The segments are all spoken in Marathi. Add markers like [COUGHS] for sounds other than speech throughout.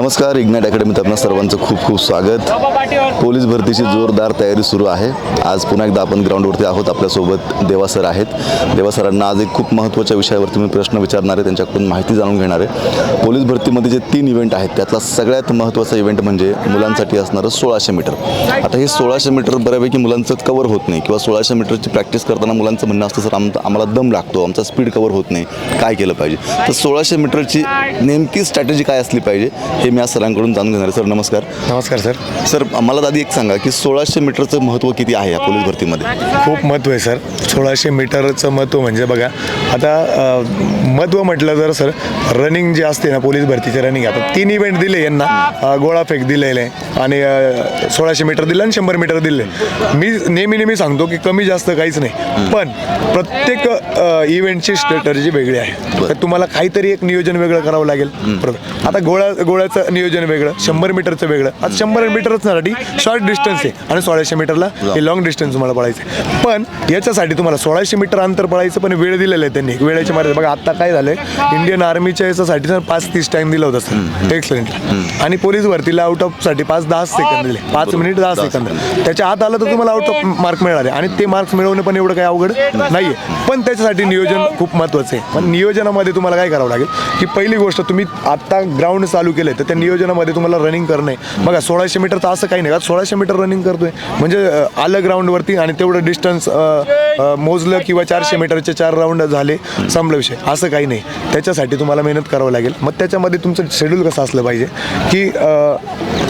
नमस्कार इग्नाट अकॅडमीत आपल्या सर्वांचं खूप खूप स्वागत. पोलीस भरतीची जोरदार तयारी सुरू आहे. आज पुन्हा एकदा आपण ग्राउंडवरती आहोत. आपल्यासोबत देवा सर आहेत. देवा सरांना आज एक खूप महत्त्वाच्या विषयावरती मी प्रश्न विचारणार आहे. त्यांच्याकडून माहिती जाणून घेणार आहे. पोलीस भरतीमध्ये जे तीन इव्हेंट आहेत त्यातला सगळ्यात महत्त्वाचा इव्हेंट म्हणजे मुलांसाठी असणारं सोळाशे मीटर. आता हे सोळाशे मीटर बऱ्यापैकी मुलांचं कवर होत नाही किंवा सोळाशे मीटरची प्रॅक्टिस करताना मुलांचं म्हणणं असतं सर आम आम्हाला दम लागतो. आमचा स्पीड कवर होत नाही. काय केलं पाहिजे? तर सोळाशे मीटरची नेमकी स्ट्रॅटेजी काय असली पाहिजे हे मी आज सरांकडून जाणून घेणार आहे. सर नमस्कार. नमस्कर सर. सर मला आधी एक सांगा की सोळाशे मीटरचं महत्त्व किती आहे या पोलीस भरतीमध्ये? खूप महत्त्व आहे सर. सोळाशे मीटरचं महत्त्व म्हणजे बघा आता अ, महत्त्व म्हटलं तर सर रनिंग जे असते ना पोलीस भरतीचे रनिंग आता तीन इव्हेंट दिले यांना. अ, गोळाफेक दिलेले आणि अ, सोळाशे मीटर दिलं आणि शंभर मीटर दिले. मी नेहमी नेहमी सांगतो की कमी जास्त काहीच नाही. पण प्रत्येक इव्हेंटची स्ट्रॅटर्जी वेगळी आहे. तर तुम्हाला काहीतरी एक नियोजन वेगळं करावं लागेल. आता गोळा गोळ्याचं नियोजन वेगळं शंभर मीटरचं वेगळं. आता शंभर मीटरच साठी शॉर्ट डिस्टन्स आहे. आणि सोळाशे मीटरला हे लॉंग डिस्टन्स तुम्हाला पळायचं. पण याच्यासाठी तुम्हाला सोळाशे मीटर अंतर पळायचं पण वेळ दिलेलं आहे त्यांनी. वेळेच्या मार्ग बघा आता काय झालंय? इंडियन आर्मीच्या याच्यासाठी पाच तीस टाइम दिला होता सर एक्सलेंटला आणि पोलीस भरतीला आउट ऑफसाठी पाच दहा सेकंद दिले. पाच मिनिट दहा सेकंद त्याच्या आत आलं तर तुम्हाला आउट ऑफ मार्क मिळणार आहे आणि ते मार्क्स मिळवणं पण एवढं काही अवघड नाहीये. पण त्याच्यासाठी नियोजन खूप महत्त्वाचं आहे. पण नियोजनामध्ये तुम्हाला काय करावं लागेल? की पहिली गोष्ट तुम्ही आता ग्राउंड चालू केलंय तर त्या नियोजनामध्ये तुम्हाला रनिंग करणं. आहे बघा सोळाशे मीटर तर असं काही नाही. का सोळाशे मीटर रनिंग करतोय. म्हणजे आलं ग्राउंडवरती आणि तेवढं डिस्टन्स मोजलं किंवा चारशे मीटरचे चार राऊंड झाले संपला विषय. असं काही नाही. त्याच्यासाठी तुम्हाला मेहनत करावं लागेल. मग त्याच्यामध्ये तुमचं शेड्यूल कसं असलं पाहिजे? की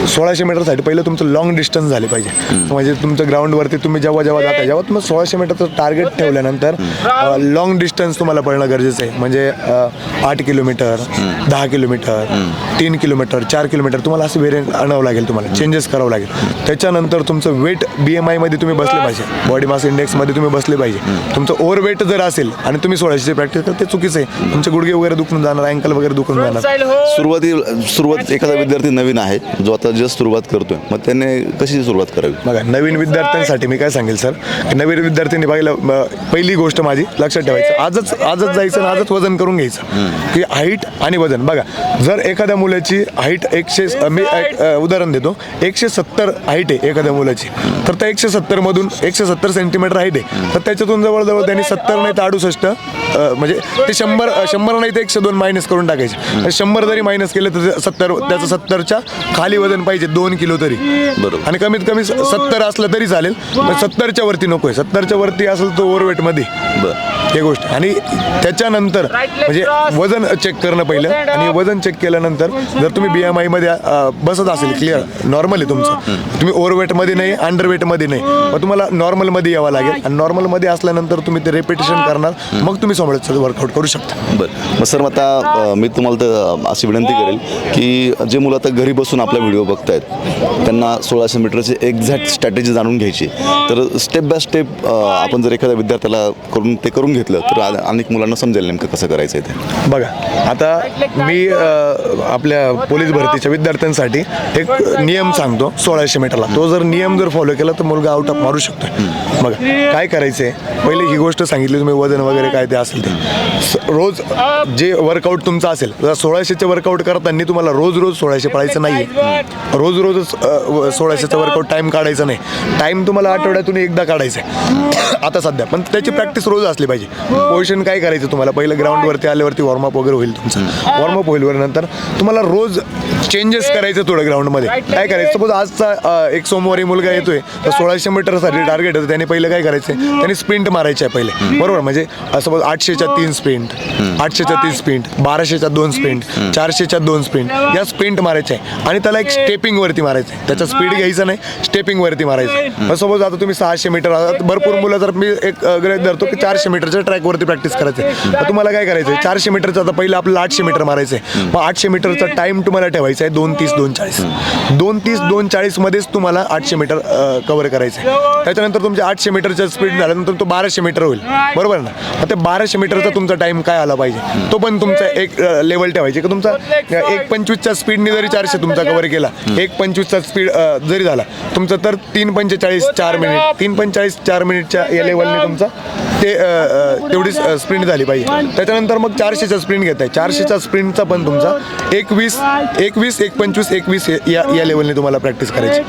सोळाशे मीटरसाठी पहिलं तुमचं लॉंग डिस्टन्स झाले पाहिजे. म्हणजे तुमचं ग्राउंडवरती तुम्ही जेव्हा जेव्हा जाता जेव्हा तुम्ही सोळाशे मीटरचं टार्गेट ठेवल्यानंतर लॉंग डिस्टन्स तुम्हाला पळणं गरजेचं आहे. म्हणजे आठ किलोमीटर दहा किलोमीटर तीन किलोमीटर चार किलोमीटर तुम्हाला असं व्हेरियंट आणावं लागेल तुम्हाला. चेंजेस करावं लागेल. त्याच्यानंतर तुमचं वेट बी एम आयमध्ये तुम्ही बसले पाहिजे. बॉडी मास इंडेक्समध्ये तुम्ही बसले पाहिजे. तुमचं ओव्हर वेट जर असेल आणि तुम्ही सोळाशेची प्रॅक्टिस करता ते चुकीचं आहे. तुमचे गुडघे वगैरे दुखून जाणार अँकल वगैरे दुखून जाणार. सुरुवाती सुरुवात एखादा विद्यार्थी नवीन आहे जो आता जस्ट सुरुवात करतोय मग त्याने कशी सुरुवात करावी? बघा नवीन विद्यार्थ्यांसाठी मी काय सांगेल सर? नवीन विद्यार्थ्यांनी पाहिलं पहिली गोष्ट माझी लक्षात ठेवायचं. आजच आजच जायचं आणि आजच वजन करून घ्यायचं. की हाईट आणि वजन. बघा जर एखाद्या मुलाची हाईट एकशे मी उदाहरण देतो. एकशे सत्तर हाईट आहे एखाद्या मुलाची. तर त्या एकशे सत्तरमधून एकशे सत्तर सेंटीमीटर हाईट आहे. तर त्याच्यातून जवळजवळ त्यांनी सत्तर नाही तर अडुसष्ट म्हणजे ते शंभर शंभर नाही तर एकशे दोन मायनस करून टाकायचे. तर शंभर जरी मायनस केलं तर सत्तर त्याचं सत्तरच्या खाली वजन पाहिजे दोन किलो तरी. बरोबर. आणि कमीत कमी सत्तर असलं तरी चालेल पण सत्तरच्या वरती नकोय सत्तरच्या वरती असेल तो ओव्हरवेटमध्ये. बरं. हे गोष्ट. आणि त्याच्यानंतर म्हणजे वजन चेक करणं पहिलं. आणि वजन चेक केल्यानंतर जर तुम्ही बी एम आयमध्ये बसत असेल क्लिअर नॉर्मल आहे तुमचं. तुम्ही ओव्हरवेटमध्ये नाही अंडरवेटमध्ये नाही. मग तुम्हाला नॉर्मलमध्ये यावं लागेल. आणि नॉर्मलमध्ये असल्यानंतर तुम्ही ते रेपिटेशन करणार. मग तुम्ही समोरचं वर्कआउट करू शकता. बरं. मग सर मग आता मी तुम्हाला तर अशी विनंती करेल की जे मुलं आता घरी बसून आपला व्हिडिओ बघतायत त्यांना सोळाशे मीटरची एक्झॅक्ट स्ट्रॅटेजी जाणून घ्यायची. तर स्टेप बाय स्टेप आपण जर एखाद्या विद्यार्थ्याला करून ते करून घेतलं तर अनेक मुलांना समजेल नेमकं कसं करायचं आहे ते. बघा आता मी आपल्या पोलीस भरतीच्या विद्यार्थ्यांसाठी एक नियम सांगतो सोळाशे मीटरला. तो जर नियम जर फॉलो केला तर मुलगा आउट ऑफ मारू शकतो बघा काय आहे. पहिले ही गोष्ट सांगितली तुम्ही वजन वगैरे काय ते असेल ते. रोज जे वर्कआउट तुमचं असेल जर सोळाशेचे वर्कआउट करताना तुम्हाला रोज रोज सोळाशे पळायचं नाही रोज रोजच सोळाशेचा सोळाशेचं वर्कआउट टाइम काढायचा नाही. टाइम तुम्हाला आठवड्यातून एकदा काढायचा आहे [COUGHS] आता सध्या. पण त्याची प्रॅक्टिस रोज असली पाहिजे. पोझिशन काय करायचं तुम्हाला? पहिलं ग्राउंडवरती आल्यावरती वॉर्मअप वगैरे होईल तुमचं. वॉर्मअप होईल वर नंतर तुम्हाला रोज चेंजेस करायचं थोडं ग्राउंडमध्ये काय करायचं? सपोज आजचा एक सोमवारी मुलगा येतोय तर सोळाशे मीटरसाठी टार्गेट होतं. त्याने पहिलं काय करायचं त्याने स्प्रिंट मारायची आहे पहिले. बरोबर? म्हणजे सपोज आठशेच्या तीन स्प्रिंट आठशेच्या तीन स्प्रिंट बाराशेच्या दोन स्प्रिंट चारशेच्या दोन स्प्रिंट या स्प्रिंट मारायच्या आहे. आणि त्याला एक स्टेपिंग वरती मारायचं आहे. त्याचा स्पीड घ्यायचा नाही स्टेपिंग वरती मारायचं सपोज आता तुम्ही सहाशे मीटर भरपूर मुलं जर मी एक अ, गृहीत धरतो की चारशे मीटरच्या ट्रॅकवरती प्रॅक्टिस करायचं तर तुम्हाला काय करायचं आहे? चारशे मीटरचं आता पहिलं आपल्याला आठशे मीटर मारायचं आहे. मग आठशे मीटरचा टाइम तुम्हाला ठेवायचा आहे दोन तीस दोन चाळीस. दोन तीस दोन चाळीसमध्येच तुम्हाला आठशे मीटर कव्हर करायचं आहे. त्याच्यानंतर तुमच्या आठशे मीटरच्या स्पीड झालं झाल्यानंतर तो बाराशे मीटर होईल. बरोबर ना? मग ते बाराशे मीटरचा तुमचा टाइम काय आला पाहिजे? तो पण तुमचा एक लेवल ठेवायचे की तुमचा? एक पंचवीसच्या स्पीडने जरी चारशे तुमचा कव्हर केला एक पंचवीसचा स्पीड जरी झाला तुमचं तर तीन पंचेचाळीस चार मिनिट तीन पंचेचाळीस चार मिनिटच्या या लेवलने तुमचा ते अ, अ, तेवढी स्प्रिंट झाली पाहिजे. त्याच्यानंतर मग चारशेचा स्प्रिंट घेताय. चारशेचा स्प्रिंटचा पण तुमचा एकवीस एकवीस एक पंचवीस एकवीस या या लेवलने तुम्हाला प्रॅक्टिस करायची.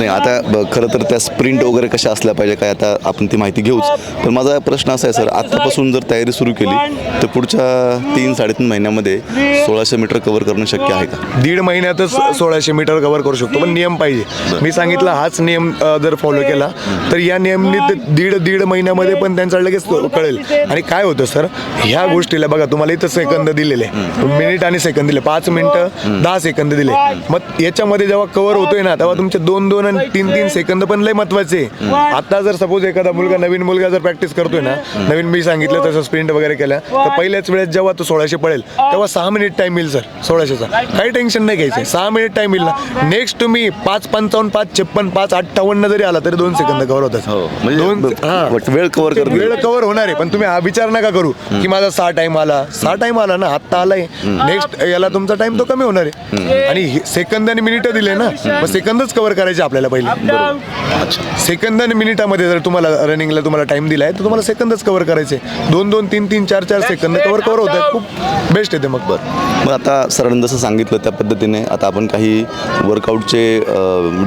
नाही आता खरं तर त्या स्प्रिंट वगैरे कशा असल्या पाहिजे काय आता आपण ती माहिती घेऊच. पण माझा प्रश्न असा आहे सर आत्तापासून जर तयारी सुरू केली तर पुढच्या तीन साडेतीन महिन्यामध्ये सोळाशे मीटर कव्हर करणं शक्य आहे का? दीड महिन्यातच सोळाशे मीटर कव्हर करू शकतो पण नियम पाहिजे. मी सांगितलं हाच नियम जर फॉलो केला तर या नियमनी ते दीड दीड महिन्यामध्ये पण त्यांचा लगेच कळेल. आणि काय होतं सर ह्या गोष्टीला बघा तुम्हाला इथं सेकंद दिलेले मिनिट आणि सेकंद दिले पाच मिनिटं दहा सेकंद दिले. मग याच्यामध्ये जेव्हा कव्हर होतोय ना तेव्हा तुमचे दोन दोन आणि तीन तीन सेकंद पण लय महत्त्वाचे. आता जर सपोज एखादा मुलगा नवीन मुलगा जर प्रॅक्टिस करतोय ना नवीन मी सांगितलं तसं स्प्रिंट वगैरे केल्या तर पहिल्याच वेळेस जेव्हा तो सोळाशे पळेल तेव्हा सहा मिनिट टाइम येईल सर सोळाशेचा. काही टेन्शन नाही घ्यायचं. सहा मिनिट टाइम येईल ना. नेक्स्ट तुम्ही पाच पंचावन्न पाच छप्पन पाच अठ्ठावन्न जरी आला तरी दोन सेकंद कव्हर होतात. हो म्हणजे दोन हा. वेळ कव्हर ते करते वेळ कव्हर होणार आहे पण तुम्ही हा विचार नका करू की माझा सहा टाइम आला. सहा टाइम आला ना आत्ता आलाय. नेक्स्ट याला तुमचा टाइम तो कमी होणार आहे. आणि सेकंद आणि मिनिट दिले ना मग सेकंदच कव्हर करायचे आपल्याला पहिले. सेकंद आणि मिनिटामध्ये जर तुम्हाला रनिंगला तुम्हाला टाइम दिलाय तर तुम्हाला सेकंदच कव्हर करायचे. दोन दोन तीन तीन चार चार सेकंद कव्हर कव्हर होत आहे खूप बेस्ट येते मग बरं. मग आता सरांनी जसं सांगितलं त्या पद्धतीने आता आपण काही वर्कआउटचे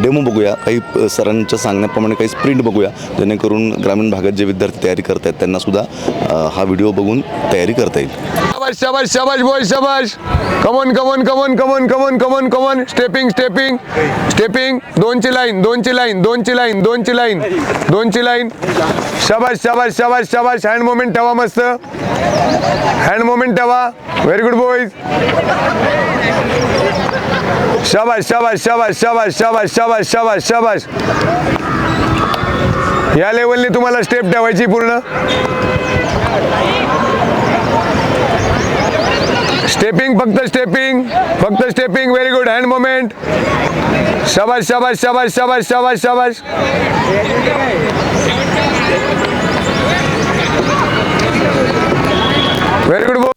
डेमो बघूया. काही सरांच्या सांगण्याप्रमाणे काही स्प्रिंट बघूया. जेणेकरून ग्रामीण भागात जे विद्यार्थी तयारी करत आहेत त्यांना सुद्धा हा व्हिडिओ बघून तयारी करता येईल. शाबाश शाबाश शाबाश बॉय शाबाश. Come on come on come on come on come on come on come on stepping stepping stepping दोनची लाईन दोनची लाईन दोनची लाईन दोनची लाईन दोनची लाईन. शबाश शबाश शबाश शबाश हँड मोमेंट ठेवा मस्त. हँड मोमेंट ठेवा. व्हेरी गुड बॉईज शबाश शबाश शबाश शबाश शबाश शबाश शबाश शबाश या लेवलने तुम्हाला स्टेप ठेवायची पूर्ण. स्टेपिंग फक्त स्टेपिंग फक्त stepping very good hand moment शाबाश शाबाश शाबाश शाबाश शाबाश शाबाश व्हेरी गुड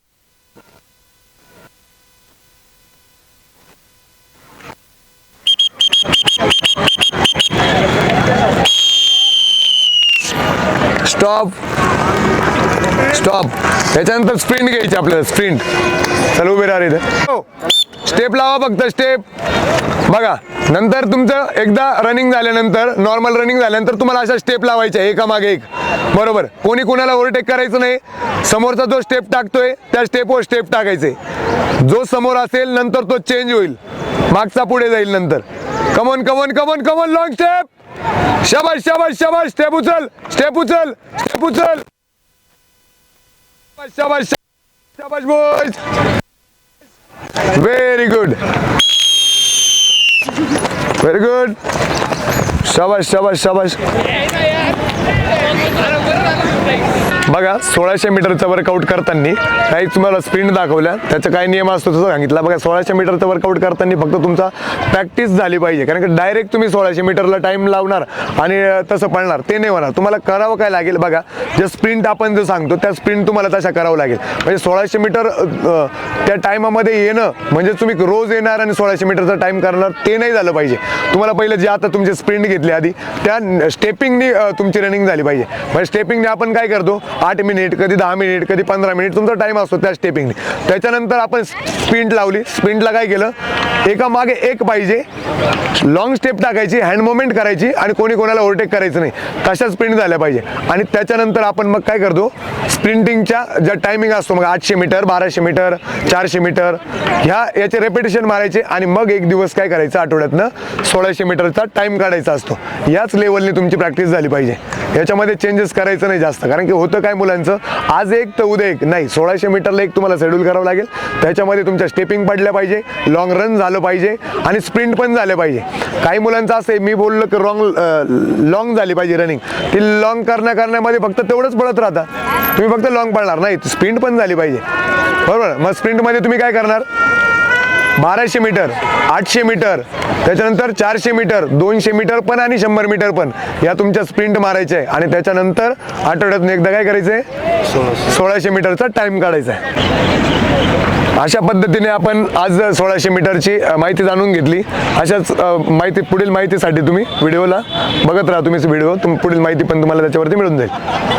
स्टॉप अप त्याच्यानंतर स्प्रिंट घ्यायची आपल्याला स्प्रिंट चल उभे राहा स्टेप हो. लावा फक्त स्टेप बघा नंतर तुमचं एकदा रनिंग झाल्यानंतर नॉर्मल रनिंग झाल्यानंतर तुम्हाला अशा स्टेप लावायच्या एका मागे एक. बरोबर. कोणी कोणाला ओव्हरटेक करायचं नाही. समोरचा जो स्टेप टाकतोय त्या स्टेपवर स्टेप टाकायचे. जो समोर असेल नंतर तो चेंज होईल. मागचा पुढे जाईल नंतर. Come on come on come on come on long step शबाश शबाश शबाश स्टेप उचल स्टेप उचल स्टेप उचल. so much boys. Very good. Very good. Shabash, shabash, shabash. बघा सोळाशे मीटरचं वर्कआउट करताना काही तुम्हाला स्प्रिंट दाखवल्या त्याचा काय नियम असतो तसं सांगितलं. बघा सोळाशे मीटरचं वर्कआउट करताना फक्त तुमचा प्रॅक्टिस झाली पाहिजे. कारण की डायरेक्ट तुम्ही सोळाशे मीटरला टाइम लावणार आणि तसं पळणार. ते नाही होणार. तुम्हाला करावं काय लागेल बघा जे स्प्रिंट आपण जे सांगतो त्या स्प्रिंट तुम्हाला तशा करावं लागेल. म्हणजे सोळाशे मीटर त्या टायमामध्ये येणं म्हणजे तुम्ही रोज येणार आणि सोळाशे मीटरचा टाइम करणार ते नाही झालं पाहिजे. तुम्हाला पहिलं जे आता तुमचे स्प्रिंट घेतले आधी त्या स्टेपिंगनी तुमची रनिंग झाली पाहिजे. म्हणजे स्टेपिंग स्टेपिंगने आपण काय करतो? आठ मिनिट कधी दहा मिनिट कधी पंधरा मिनिट तुमचा टाइम असतो त्या स्टेपिंगने त्याच्यानंतर आपण स्प्रिंट लावली. स्प्रिंटला काय केलं? एका मागे एक पाहिजे. लॉंग स्टेप टाकायची हँड मुवमेंट करायची आणि कोणी कोणाला ओव्हरटेक करायचं नाही. तशा स्प्रिंट झाल्या पाहिजे. आणि त्याच्यानंतर आपण मग काय करतो? स्प्रिंटिंगच्या ज्या टायमिंग असतो मग आठशे मीटर बाराशे मीटर चारशे मीटर ह्या याचे रेपिटेशन मारायचे आणि मग एक दिवस काय करायचं? आठवड्यातनं सोळाशे मीटरचा टाइम काढायचा असतो. याच लेवलने तुमची प्रॅक्टिस झाली पाहिजे. याच्यामध्ये चेंजेस करायचं नाही जास्त. कारण की होतं काय मुलांचं? आज एक तर उद्या एक. नाही सोळाशे मीटरला एक तुम्हाला शेड्यूल करावं लागेल. त्याच्यामध्ये तुमच्या स्टेपिंग पडल्या पाहिजे लॉंग रन झालं पाहिजे आणि स्प्रिंट पण झालं पाहिजे. काही मुलांचं असं आहे मी बोललो की रॉंग लॉंग झाली पाहिजे रनिंग ती लॉंग करण्या करण्यामध्ये फक्त तेवढंच पळत राहता तुम्ही फक्त लॉंग पळणार. नाही स्प्रिंट पण झाली पाहिजे. बरोबर? मग स्प्रिंटमध्ये तुम्ही काय करणार? बाराशे मीटर आठशे मीटर त्याच्यानंतर चारशे मीटर दोनशे मीटर पण आणि शंभर मीटर पण. या तुमच्या स्प्रिंट मारायच्या आहे. आणि त्याच्यानंतर आठवड्यातून एकदा काय करायचं आहे सोळाशे मीटरचा टाइम काढायचा आहे. अशा पद्धतीने आपण आज सोळाशे मीटरची माहिती जाणून घेतली. अशाच माहिती पुढील माहितीसाठी तुम्ही व्हिडिओला बघत राहा. तुम्ही व्हिडिओ तुम पुढील माहिती पण तुम्हाला त्याच्यावरती मिळून जाईल.